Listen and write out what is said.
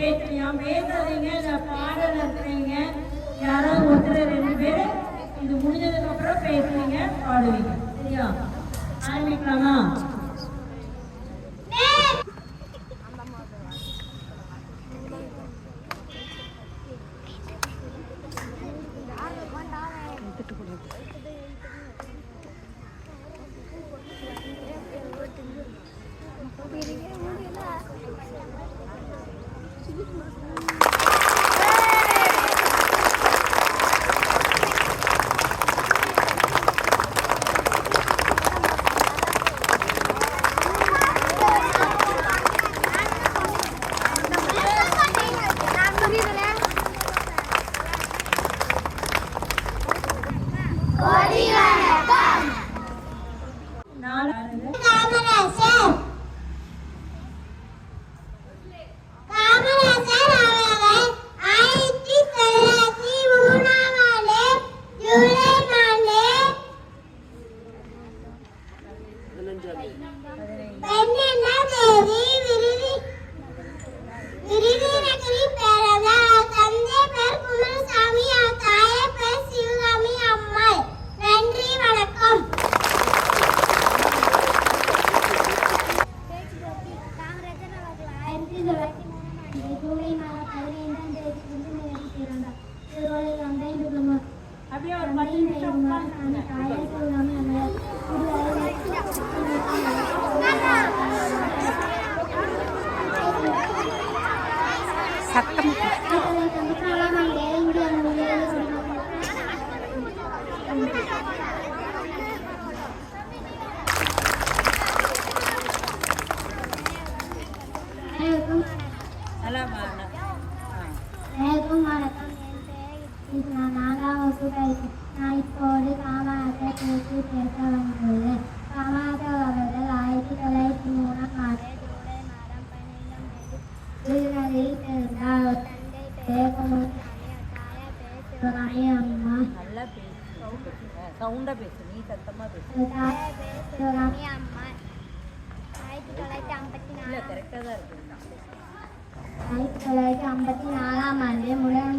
பேசுறியா? பேசாதீங்க இல்லை பாடல் இருக்கிறீங்க யாராவது ஒருத்தர் ரெண்டு பேர் இது முடிஞ்சதுக்கு அப்புறம் பேசுவீங்க பாடுவீங்க. சரியா? ஆரம்பிக்கலாமா? きます、ね。அவர்கள் ஆயிரத்தி தொள்ளாயிரத்தி மூணாம் ஆண்டு ஜூலை மாதம் பதினைந்தாம் தேதி விருதுநகரில் பிறந்தார் இவர்களை வந்தை குடும்பம் அப்படியே ஒரு பத்து நிமிஷம் உட்கார்ந்து தாயார் சிவகாமி அம்மையார் சத்தம் அனைவருக்கும் வணக்கம் என் இது நான் நான்காம் வகுப்பு நான் இப்போது காமராஜர் பேசி பேச வந்துள்ளேன் காமராஜர் அவர்கள் ஆயிரத்தி தொள்ளாயிரத்தி மூணாம் ஆண்டு ஜூலை மாதம் பன்னிரெண்டாம் தேதி விருதுநகரில் பிறந்தார் அவர் தந்தை பெயர் குமாரசாமி தாயார் பெயர் சிவகாமி அம்மா நல்லா பேசு. சவுண்டா பேசு. நீ சத்தமா பேசு. தாயார் பெயர் சிவகாமி அம்மா. ஆயிரத்தி தொள்ளாயிரத்தி ஐம்பத்தி இல்ல நாலாம் கரெக்டா தான் இருக்கு. ஆயிரத்தி தொள்ளாயிரத்தி ஐம்பத்தி நாலாம் ஆண்டு முதலமைச்சராக இயற்கை கட்டாய கல்வி